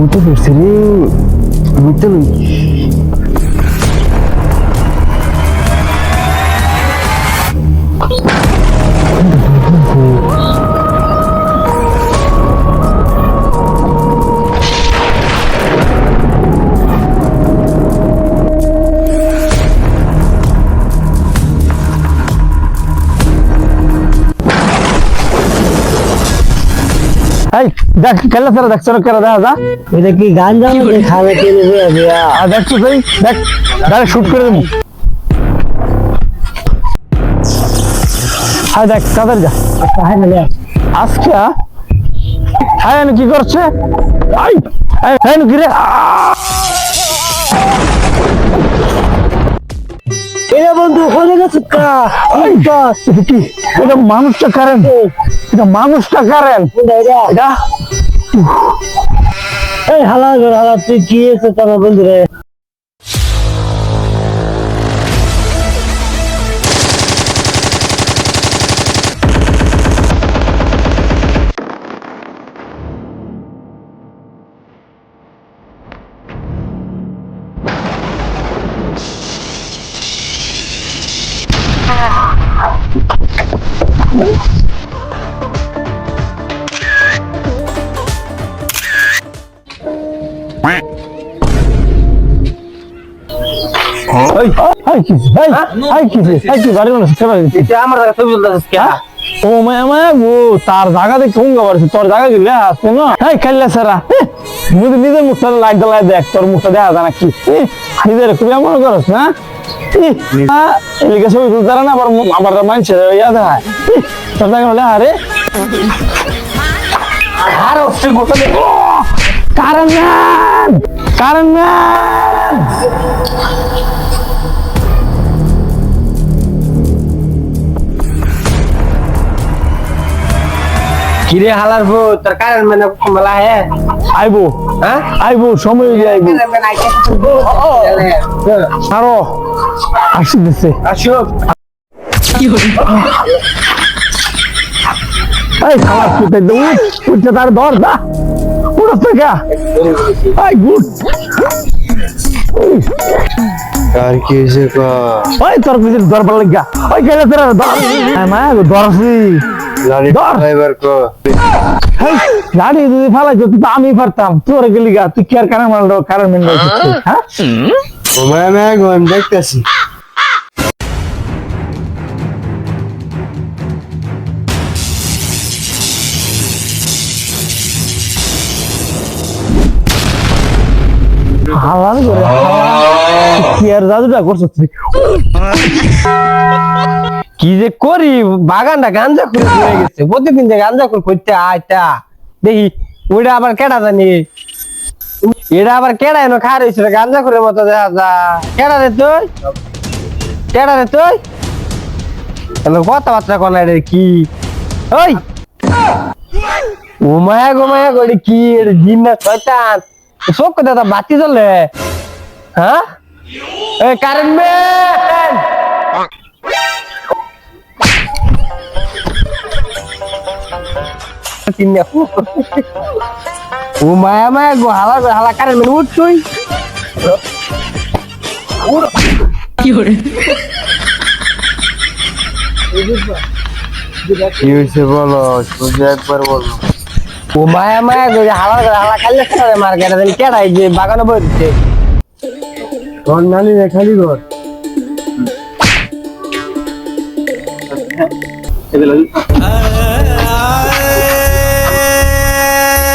মুতে পড়ছে রে এই দেখ কেলা সারা দেখ সরক দেখা যা এটা কি গান জানো আর দেখছ সেই দেখ ডাইরেক্ট শুট করে দেবো। হ্যাঁ দেখ তাদের যা। আজকে হ্যাঁ কি করছে? আই হ্যাঁ কি রে! এরে বন্ধু হয়ে গেছে কা। এটা মানুষটা কারেন এটা মানুষটা কারেন এটা এই হালা হালা তুই কি এসে তোর বন্ধু রে তার জায়গা দেখে হুঙ্গা পারছে তোর জায়গা গেলে আসতো না এই খাইলে সারা নিজের মুখটা লাইট দেখ তোর মুখটা দেখা যায় না কি নিজের খুবই মনে করস না এলিকে ছবি তুলতে না আবার আবার মানছে ইয়া দেখা তোর হলে আরে আর হচ্ছে গোটা দেখো কারণ কারণ কিরে হালার ভূত তোর কারণ মানে কমলা হে? আইবো। হ্যাঁ? আইবো সময় হয়ে আইবো। আরও। আসি আসো এই উঠছে তার ধর আই গুড আর কি হয়েছে ক ওই তোর পিছনে ধর পারলে গা ওই গেলে তোর মা ক। হেই গাড়ি যদি ফালাই তো আমি পারতাম। তোর গেলি গা তুই কি আর কারণ মারলো কারণ মেন হ্যাঁ? ও মায়া মায়া গো আমি দেখতেছি হালাল করে কি আর জাদুটা করছ তুই কি যে করি বাগানটা গাঞ্জা করে হয়ে গেছে প্রতিদিন যে গাঞ্জা করে করতে আইটা দেখি ওইটা আবার কেডা জানি এটা আবার কেডা এনো খা রয়েছে গাঞ্জা করে মতো দেখা যা। কেডা রে তুই? কেডা রে তুই? এলো কথাবার্তা কোন রে কি? ওই! ও মায়া গো মায়া গো এটা কি এটা জিন না শয়তান চোখ দাদা, বাতি জ্বলে। হ্যাঁ? এই কারেন্ট ম্যান! ও মায়া মায়া গো হালা গো হালা কারেন্ট ম্যান উঠ তুই কি হয়েছে বলো? শুধু একবার বলো ও মায়া মায়া গো হালা গো হালা খাইলে খাবে মার কেটে দেন কেডাই যে বাগানে বই দিচ্ছে তোর নানি রে খালি ঘর।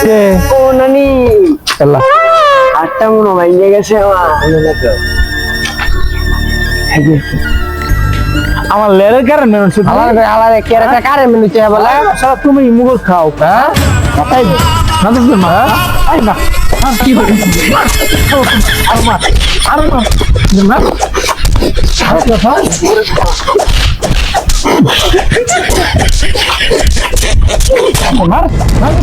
কে? নানি। মনে গেছে আমার। আমার লেরের কারণ মেন হচ্ছে হালা গো হালা রে কেরে উঠে বলে? সারা তুমি মুগল খাও হ্যাঁ? এই না তো মা কি হলো আর মা আর মা। না। আর কথা মার মার